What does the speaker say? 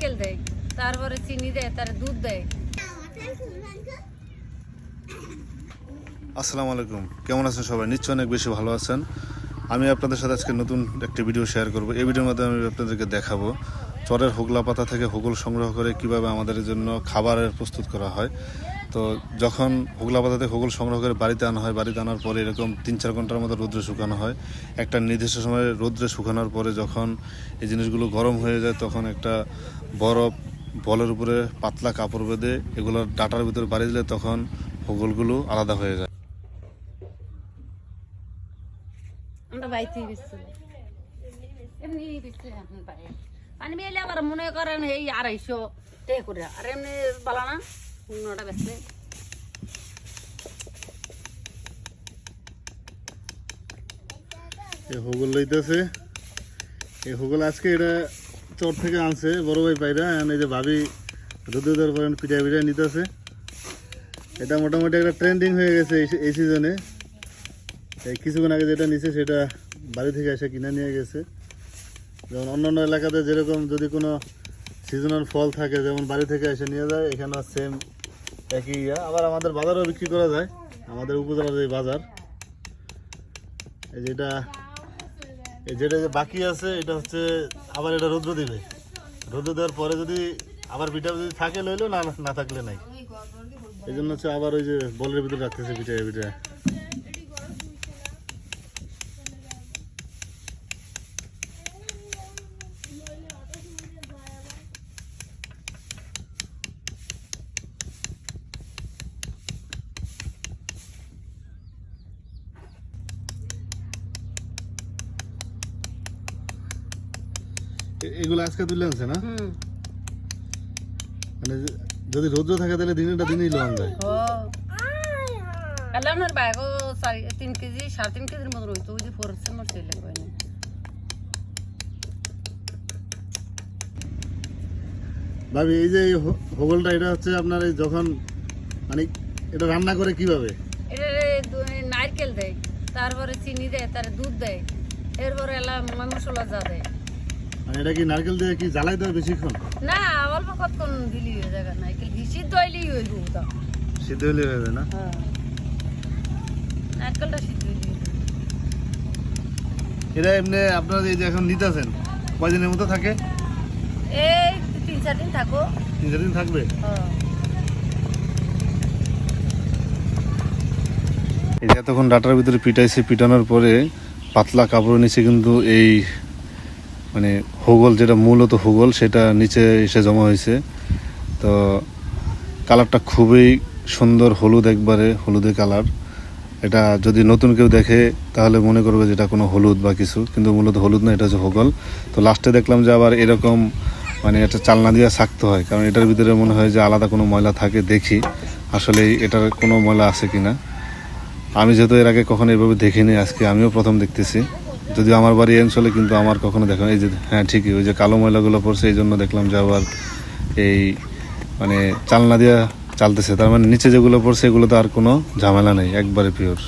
নারকেল দেয় তারপরে চিনি দেয় তার দুধ দেয় আসসালামু আলাইকুম। কেমন আছেন সবাই? নিশ্চয় অনেক বেশি ভালো আছেন। আমি আপনাদের সাথে আজকে নতুন একটি ভিডিও শেয়ার করব। এই ভিডিওর মাধ্যমে আমি আপনাদেরকে দেখাবো চরের হোগলা পাতা থেকে হোগল সংগ্রহ করে কীভাবে আমাদের জন্য খাবারের প্রস্তুত করা হয়। তো যখন হোগলা থেকে হোগল সংগ্রহ করে বাড়িতে আনা হয়, বাড়িতে আনার পরে এরকম তিন চার ঘণ্টার মতো রোদ্রে শুকানো হয়। একটা নির্দিষ্ট সময়ে রোদ্রে শুকানোর পরে যখন এই জিনিসগুলো গরম হয়ে যায়, তখন একটা বরফ বলের উপরে পাতলা কাপড় বেঁধে এগুলোর ডাটার ভিতরে বাড়ি দিলে তখন হোগলগুলো আলাদা হয়ে যায়। পানি আবার মনে করেন এই আড়াইশো করে। আর এমনি বলা বেচছে এই হোগল লইতেছে। এই হোগল আজকে এটা চর থেকে আনছে, বড় ভাই পাইরা এই যে ভাবি রোদে দেওয়ার পরে পিঠা পিঠা নিতেছে। এটা মোটামুটি একটা ট্রেন্ডিং হয়ে গেছে এই- এই সিজনে এই কিছুক্ষণ আগে যেটা নিছে সেটা বাড়ি থেকে এসে কিনে নিয়ে গেছে। যেমন অন্যান্য এলাকাতে যেরকম যদি কোনো সিজনাল ফল থাকে, যেমন বাড়ি থেকে এসে নিয়ে যায় এখানে সেম একই ইয়া। আবার আমাদের বাজারেও বিক্রি করা যায়। আমাদের উপজেলার যে বাজার, এই যেটা যেটা বাকি আছে, এটা হচ্ছে আবার এটা রৌদ্র দিবে। রৌদ্র দেওয়ার পরে যদি আবার পিঠা যদি থাকে লইলো, না না থাকলে নাই। এই জন্য হচ্ছে আবার ওই যে বলের ভিতরে রাখতেছে পিঠা পিঠা এগুলো আজকে তুলে আনছে না? মানে যদি রৌদ্র থাকে তাহলে দিনেটা দিনেই লোন যায়। ও। কালে ব্যাগও তিন কেজি সাড়ে তিন কেজির মতো রইতো ওই যে ফোরছে মোট চলে গেল ভাবি এই যে হোগলটা এটা হচ্ছে আপনার এই যখন মানে এটা রান্না করে কীভাবে? এটা নারকেল দেয় তারপরে চিনি দেয় তার দুধ দেয় এরপরে এলাম মশলা যা দেয়। এটা কি নারকেল দিয়ে কি জ্বালাই দেয় বেশিক্ষণ? না অল্প কতক্ষণ দিলি হয়ে যাবে নারকেল ঘি সিদ্ধ হইলেই হইব ওটা সিদ্ধ হলে হয়ে না? হ্যাঁ। নারকেলটা সিদ্ধ হইলেই এটা এমনি আপনারা এই যে এখন নিতেছেন? কয়দিনের মতো থাকে? এই তিন চার দিন থাকো। তিন চার দিন থাকবে? হ্যাঁ। এই যে এতক্ষণ ডাটার ভিতরে পিটাইছে পিটানোর পরে পাতলা কাপড় নিচে কিন্তু এই মানে হুগল যেটা মূলত হুগল সেটা নিচে এসে জমা হয়েছে। তো কালারটা খুবই সুন্দর, হলুদ একবারে হলুদে কালার। এটা যদি নতুন কেউ দেখে, তাহলে মনে করবে যে এটা কোনো হলুদ বা কিছু, কিন্তু মূলত হলুদ না, এটা হচ্ছে হোগল তো লাস্টে দেখলাম যে আবার এরকম মানে একটা চালনা দিয়ে থাকতে হয়, কারণ এটার ভিতরে মনে হয় যে আলাদা কোনো ময়লা থাকে, দেখি আসলে এটার কোনো ময়লা আছে কিনা। আমি যেহেতু এর আগে কখনো এভাবে দেখিনি, আজকে আমিও প্রথম দেখতেছি। যদিও আমার বাড়ি অঞ্চলে কিন্তু আমার কখনো দেখা এই যে হ্যাঁ ঠিকই, ওই যে কালো ময়লাগুলো পড়ছে, এই জন্য দেখলাম যে আবার এই মানে চালনা দিয়া চালতেছে। তার মানে নিচে যেগুলো পড়ছে এগুলো তো আর কোনো ঝামেলা নেই, একবারে পিওর